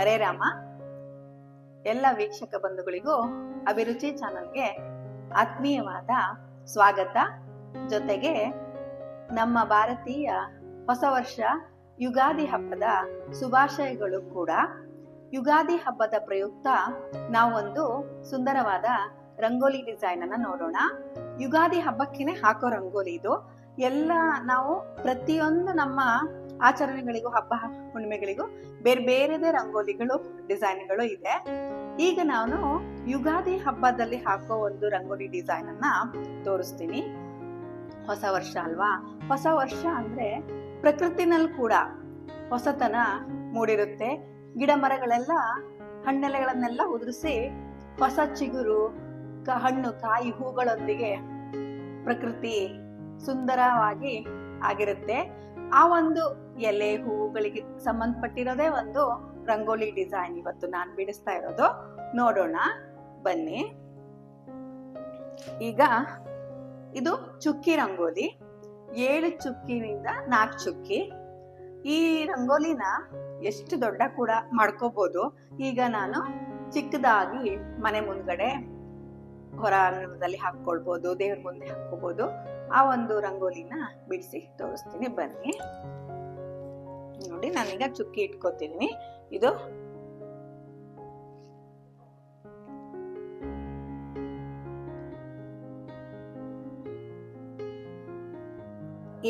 ಹರೇ ರಾಮ. ಎಲ್ಲ ವೀಕ್ಷಕ ಬಂಧುಗಳಿಗೂ ಅಭಿರುಚಿ ಚಾನಲ್ಗೆ ಆತ್ಮೀಯವಾದ ಸ್ವಾಗತ. ಜೊತೆಗೆ ನಮ್ಮ ಭಾರತೀಯ ಹೊಸ ವರ್ಷ ಯುಗಾದಿ ಹಬ್ಬದ ಶುಭಾಶಯಗಳು ಕೂಡ. ಯುಗಾದಿ ಹಬ್ಬದ ಪ್ರಯುಕ್ತ ನಾವೊಂದು ಸುಂದರವಾದ ರಂಗೋಲಿ ಡಿಸೈನ್ ಅನ್ನ ನೋಡೋಣ. ಯುಗಾದಿ ಹಬ್ಬಕ್ಕೆ ಹಾಕೋ ರಂಗೋಲಿ ಇದು. ಎಲ್ಲ ನಾವು ಪ್ರತಿಯೊಂದು ನಮ್ಮ ಆಚರಣೆಗಳಿಗೂ, ಹಬ್ಬ ಹುಣ್ಣಿಮೆಗಳಿಗೂ ಬೇರೆ ಬೇರೆದೇ ರಂಗೋಲಿಗಳು, ಡಿಸೈನ್ಗಳು ಇದೆ. ಈಗ ನಾನು ಯುಗಾದಿ ಹಬ್ಬದಲ್ಲಿ ಹಾಕೋ ಒಂದು ರಂಗೋಲಿ ಡಿಸೈನ್ ಅನ್ನ ತೋರಿಸ್ತೀನಿ. ಹೊಸ ವರ್ಷ ಅಲ್ವಾ? ಹೊಸ ವರ್ಷ ಅಂದ್ರೆ ಪ್ರಕೃತಿನಲ್ಲಿ ಕೂಡ ಹೊಸತನ ಮೂಡಿರುತ್ತೆ. ಗಿಡ ಮರಗಳೆಲ್ಲ, ಹಣ್ಣೆಲೆಗಳನ್ನೆಲ್ಲ ಉದುರಿಸಿ ಹೊಸ ಚಿಗುರು ಹಣ್ಣು, ಕಾಯಿ, ಹೂಗಳೊಂದಿಗೆ ಪ್ರಕೃತಿ ಸುಂದರವಾಗಿ ಆಗಿರುತ್ತೆ. ಆ ಒಂದು ಎಲೆ ಹೂಗಳಿಗೆ ಸಂಬಂಧಪಟ್ಟಿರೋದೇ ಒಂದು ರಂಗೋಲಿ ಡಿಸೈನ್ ಇವತ್ತು ನಾನು ಬಿಡಿಸ್ತಾ ಇರೋದು. ನೋಡೋಣ, ಬನ್ನಿ. ಈಗ ಇದು ಚುಕ್ಕಿ ರಂಗೋಲಿ. ಏಳು ಚುಕ್ಕಿನಿಂದ ನಾಲ್ಕು ಚುಕ್ಕಿ. ಈ ರಂಗೋಲಿನ ಎಷ್ಟು ದೊಡ್ಡ ಕೂಡ ಮಾಡ್ಕೋಬಹುದು ಈಗ ನಾನು ಚಿಕ್ಕದಾಗಿ ಮನೆ ಮುಂದ್ಗಡೆ ಹೊರಾಂಗಣದಲ್ಲಿ ಹಾಕೊಳ್ಬಹುದು ದೇವ್ರ ಮುಂದೆ ಹಾಕೋಬಹುದು ಆ ಒಂದು ರಂಗೋಲಿನ ಬಿಡಿಸಿ ತೋರಿಸ್ತೀನಿ, ಬನ್ನಿ. ನೋಡಿ, ನಾನೀಗ ಚುಕ್ಕಿ ಇಟ್ಕೋತೀನಿ ಇದು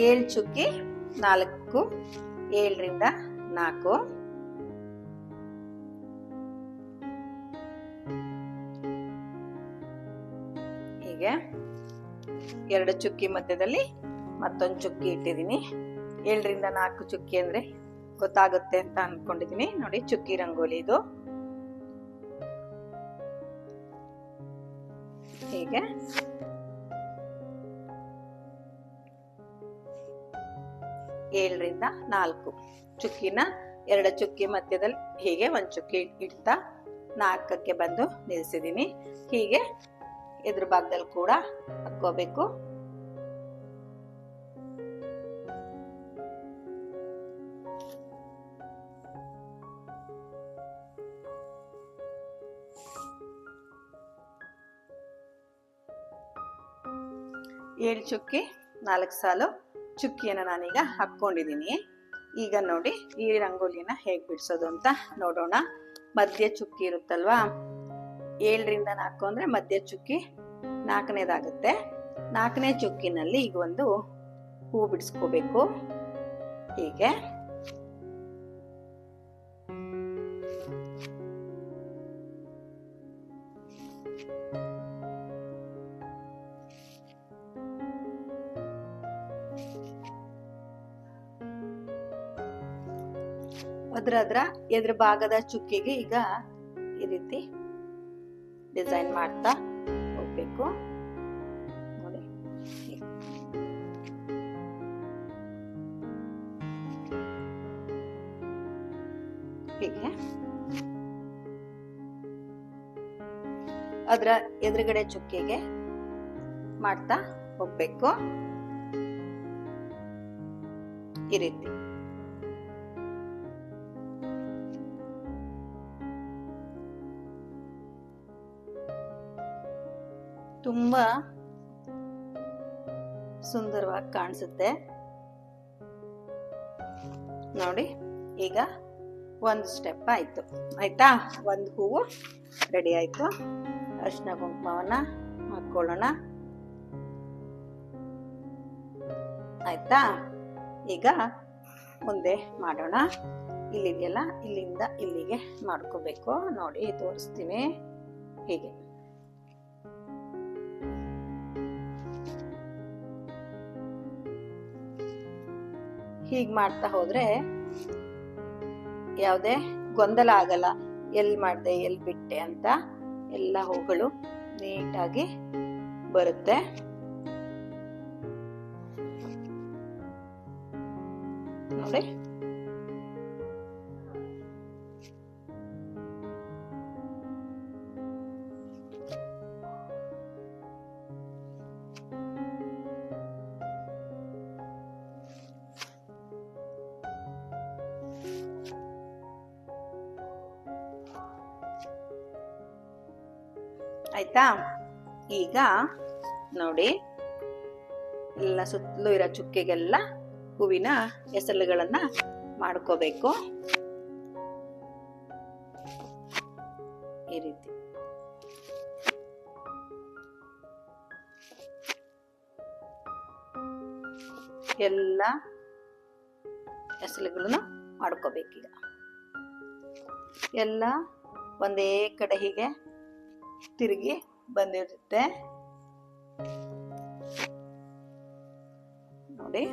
ಏಳು ಚುಕ್ಕಿ, ನಾಲ್ಕು, ಏಳರಿಂದ ನಾಲ್ಕು. ಎರಡು ಚುಕ್ಕಿ ಮಧ್ಯದಲ್ಲಿ ಮತ್ತೊಂದು ಚುಕ್ಕಿ ಇಟ್ಟಿದ್ದೀನಿ. ಏಳರಿಂದ ನಾಲ್ಕು ಚುಕ್ಕಿ ಅಂದರೆ ಗೊತ್ತಾಗುತ್ತೆ ಅಂತ ಅಂದ್ಕೊಂಡಿದ್ದೀನಿ ನೋಡಿ, ಚುಕ್ಕಿ ರಂಗೋಲಿ ಇದು. ಹೀಗೆ. ಏಳರಿಂದ ನಾಲ್ಕು ಚುಕ್ಕಿನ ಎರಡು ಚುಕ್ಕಿ ಮಧ್ಯದಲ್ಲಿ ಹೀಗೆ ಒಂದು ಚುಕ್ಕಿ ಇಡ್ತಾ ನಾಲ್ಕಕ್ಕೆ ಬಂದು ನಿಲ್ಲಿಸಿದ್ದೀನಿ ಹೀಗೆ ಎದುರು ಭಾಗದಲ್ಲಿ ಕೂಡ ಹಾಕೋಬೇಕು ಏಳು ಚುಕ್ಕಿ, ನಾಲ್ಕು ಸಾಲು ಚುಕ್ಕಿಯನ್ನು ನಾನೀಗ ಹಾಕ್ಕೊಂಡಿದ್ದೀನಿ. ಈಗ ನೋಡಿ ಈ ರಂಗೋಲಿನ ಹೇಗೆ ಬಿಡಿಸೋದು ಅಂತ ನೋಡೋಣ. ಮಧ್ಯ ಚುಕ್ಕಿ ಇರುತ್ತಲ್ವಾ? ಏಳರಿಂದ ನಾಲ್ಕು ಅಂದರೆ ಮಧ್ಯ ಚುಕ್ಕಿ ನಾಲ್ಕನೇದಾಗುತ್ತೆ. ನಾಲ್ಕನೇ ಚುಕ್ಕಿನಲ್ಲಿ ಈಗ ಒಂದು ಹೂ ಬಿಡಿಸ್ಕೋಬೇಕು. ಹೀಗೆ. ಅದ್ರ ಅದ್ರ ಎದುರು ಭಾಗದ ಚುಕ್ಕಿಗೆ ಈಗ ಈ ರೀತಿ ಡಿಸೈನ್ ಮಾಡ್ತಾ ಹೋಗ್ಬೇಕು. ನೋಡಿ. ಹೀಗೆ. ಅದ್ರ ಎದುರುಗಡೆ ಚುಕ್ಕಿಗೆ ಮಾಡ್ತಾ ಹೋಗ್ಬೇಕು. ಈ ರೀತಿ. ತುಂಬಾ ಸುಂದರವಾಗಿ ಕಾಣಿಸುತ್ತೆ. ನೋಡಿ, ಈಗ ಒಂದು ಸ್ಟೆಪ್ ಆಯಿತು. ಆಯ್ತಾ? ಒಂದು ಹೂವು ರೆಡಿ ಆಯಿತು. ಅರಿಶಿನ ಕುಂಕುಮವನ್ನು ಹಾಕ್ಕೊಳ್ಳೋಣ ಆಯ್ತಾ? ಈಗ ಮುಂದೆ ಮಾಡೋಣ. ಇಲ್ಲಿದೆಯಲ್ಲ, ಇಲ್ಲಿಂದ ಇಲ್ಲಿಗೆ ಮಾಡ್ಕೋಬೇಕು. ನೋಡಿ, ತೋರಿಸ್ತೀನಿ. ಹೀಗೆ. ಹೀಗ್ ಮಾಡ್ತಾ ಹೋದ್ರೆ ಯಾವುದೇ ಗೊಂದಲ ಆಗಲ್ಲ. ಎಲ್ಲಿ ಮಾಡಿದೆ ಎಲ್ಲಿ ಬಿಟ್ಟೆ ಅಂತ ಎಲ್ಲ ಹೂಗಳು ನೀಟಾಗಿ ಬರುತ್ತೆ. ನೋಡಿ. ಆಯ್ತಾ? ಈಗ ನೋಡಿ, ಎಲ್ಲ ಸುತ್ತಲೂ ಇರೋ ಚುಕ್ಕೆಗೆಲ್ಲ ಹೂವಿನ ಹೆಸರುಗಳನ್ನ ಮಾಡ್ಕೋಬೇಕು. ಈ ರೀತಿ. ಎಲ್ಲ ಹೆಸರುಗಳನ್ನು ಮಾಡ್ಕೋಬೇಕೀಗ ಎಲ್ಲ ಒಂದೇ ಕಡೆ ಹೀಗೆ ತಿರುಗಿ ಬಂದಿರುತ್ತೆ. ನೋಡಿ.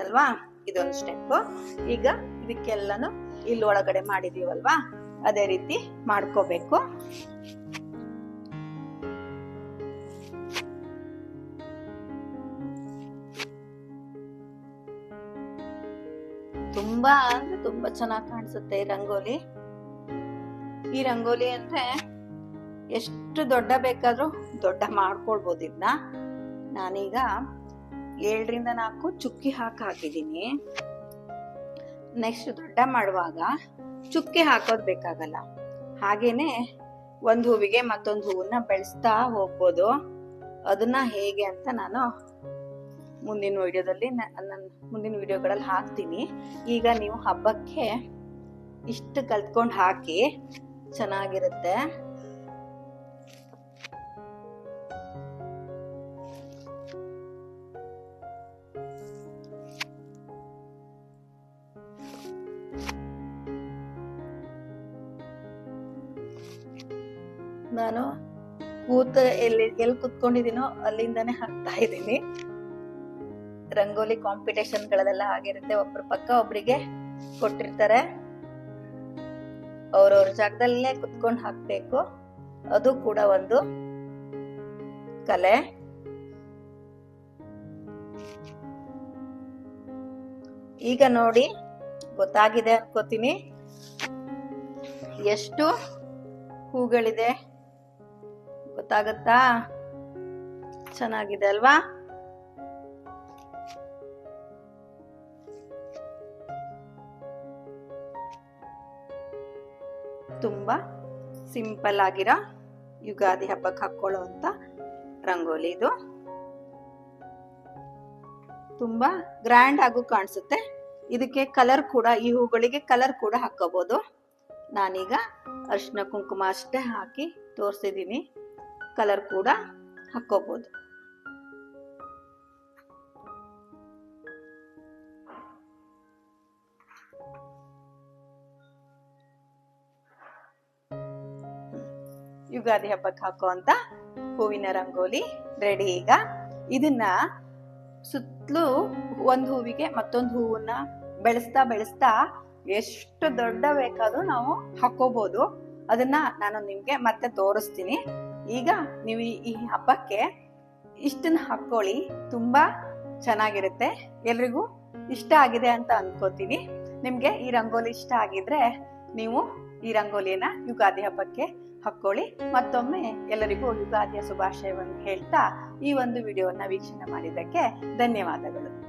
ಆಯ್ತಲ್ವಾ ಇದೊಂದು ಸ್ಟೆಪ್ ಈಗ ಇದಕ್ಕೆಲ್ಲಾನು ಇಲ್ಲಿ ಒಳಗಡೆ ಮಾಡಿದೀವಲ್ವಾ? ಅದೇ ರೀತಿ ಮಾಡ್ಕೋಬೇಕು. ತುಂಬಾ ಅಂದ್ರೆ ತುಂಬಾ ಚೆನ್ನಾಗಿ ಕಾಣಿಸುತ್ತೆ ಈ ರಂಗೋಲಿ. ಈ ರಂಗೋಲಿ ಅಂದ್ರೆ ಎಷ್ಟು ದೊಡ್ಡ ಬೇಕಾದ್ರೂ ದೊಡ್ಡ ಮಾಡ್ಕೊಳ್ಬೋದು ಇದನ್ನ ನಾನೀಗ ಏಳರಿಂದ ನಾಲ್ಕು ಚುಕ್ಕಿ ಹಾಕಿ ಹಾಕಿದ್ದೀನಿ. ನೆಕ್ಸ್ಟ್ ದೊಡ್ಡ ಮಾಡುವಾಗ ಚುಕ್ಕಿ ಹಾಕೋದು ಬೇಕಾಗಲ್ಲ. ಹಾಗೇನೆ ಒಂದು ಹೂವಿಗೆ ಮತ್ತೊಂದು ಹೂವನ್ನ ಬೆಳೆಸ್ತಾ ಹೋಗ್ಬೋದು. ಅದನ್ನ ಹೇಗೆ ಅಂತ ನಾನು ಮುಂದಿನ ವಿಡಿಯೋದಲ್ಲಿ ನನ್ನ ಮುಂದಿನ ವಿಡಿಯೋಗಳಲ್ಲಿ ಹಾಕ್ತೀನಿ. ಈಗ ನೀವು ಹಬ್ಬಕ್ಕೆ ಇಷ್ಟು ಕಲ್ತ್ಕೊಂಡು ಹಾಕಿ ಚೆನ್ನಾಗಿರುತ್ತೆ. ನಾನು ಕೂತ ಎಲ್ಲಿ ಎಲ್ಲಿ ಕುತ್ಕೊಂಡಿದ್ದೀನೋ ಅಲ್ಲಿಂದಾನೇ ಹಾಕ್ತಾ ಇದ್ದೀನಿ. ರಂಗೋಲಿ ಕಾಂಪಿಟೇಷನ್ಗಳದೆಲ್ಲ ಆಗಿರುತ್ತೆ. ಒಬ್ರ ಪಕ್ಕ ಒಬ್ರಿಗೆ ಕೊಟ್ಟಿರ್ತಾರೆ. ಅವ್ರವ್ರ ಜಾಗದಲ್ಲೇ ಕುತ್ಕೊಂಡು ಹಾಕ್ಬೇಕು. ಅದು ಕೂಡ ಒಂದು ಕಲೆ. ಈಗ ನೋಡಿ ಗೊತ್ತಾಗಿದೆ ಅನ್ಕೋತೀನಿ. ಎಷ್ಟು ಹೂಗಳಿದೆ? ಗೊತ್ತಾಗತ್ತಾ? ಚೆನ್ನಾಗಿದೆ ಅಲ್ವಾ? ತುಂಬಾ ಸಿಂಪಲ್ ಆಗಿರೋ ಯುಗಾದಿ ಹಬ್ಬಕ್ಕೆ ಹಾಕೊಳ್ಳೋ ಅಂತ ರಂಗೋಲಿ ಇದು. ತುಂಬಾ ಗ್ರ್ಯಾಂಡ್ ಆಗು ಕಾಣಿಸುತ್ತೆ. ಇದಕ್ಕೆ ಕಲರ್ ಕೂಡ, ಈ ಹೂಗಳಿಗೆ ಕಲರ್ ಕೂಡ ಹಾಕೋಬಹುದು ನಾನೀಗ ಅರ್ಶಿನ ಕುಂಕುಮ ಅಷ್ಟೇ ಹಾಕಿ ತೋರಿಸಿದ್ದೀನಿ. ಕಲರ್ ಕೂಡ ಹಾಕೋಬಹುದು ಯುಗಾದಿ ಹಬ್ಬಕ್ಕೆ ಹಾಕುವಂತ ಹೂವಿನ ರಂಗೋಲಿ ರೆಡಿ ಈಗ. ಇದನ್ನ ಸುತ್ತಲೂ ಒಂದು ಹೂವಿಗೆ ಮತ್ತೊಂದು ಹೂವನ್ನ ಬೆಳೆಸ್ತಾ ಬೆಳೆಸ್ತಾ ಎಷ್ಟು ದೊಡ್ಡ ಬೇಕಾದ್ರೂ ನಾವು ಹಾಕೋಬಹುದು ಅದನ್ನ ನಾನು ನಿಮ್ಗೆ ಮತ್ತೆ ತೋರಿಸ್ತೀನಿ. ಈಗ ನೀವು ಈ- ಹಬ್ಬಕ್ಕೆ ಇಷ್ಟನ್ನ ಹಾಕೊಳ್ಳಿ ತುಂಬಾ ಚೆನ್ನಾಗಿರುತ್ತೆ. ಎಲ್ರಿಗೂ ಇಷ್ಟ ಆಗಿದೆ ಅಂತ ಅನ್ಕೋತೀನಿ. ನಿಮ್ಗೆ ಈ ರಂಗೋಲಿ ಇಷ್ಟ ಆಗಿದ್ರೆ ನೀವು ಈ ರಂಗೋಲಿಯನ್ನ ಯುಗಾದಿ ಹಬ್ಬಕ್ಕೆ ಹಾಕೊಳ್ಳಿ ಮತ್ತೊಮ್ಮೆ ಎಲ್ಲರಿಗೂ ಯುಗಾದಿಯ ಶುಭಾಶಯವನ್ನು ಹೇಳ್ತಾ ಈ ಒಂದು ವಿಡಿಯೋವನ್ನ ವೀಕ್ಷಣೆ ಮಾಡಿದ್ದಕ್ಕೆ ಧನ್ಯವಾದಗಳು.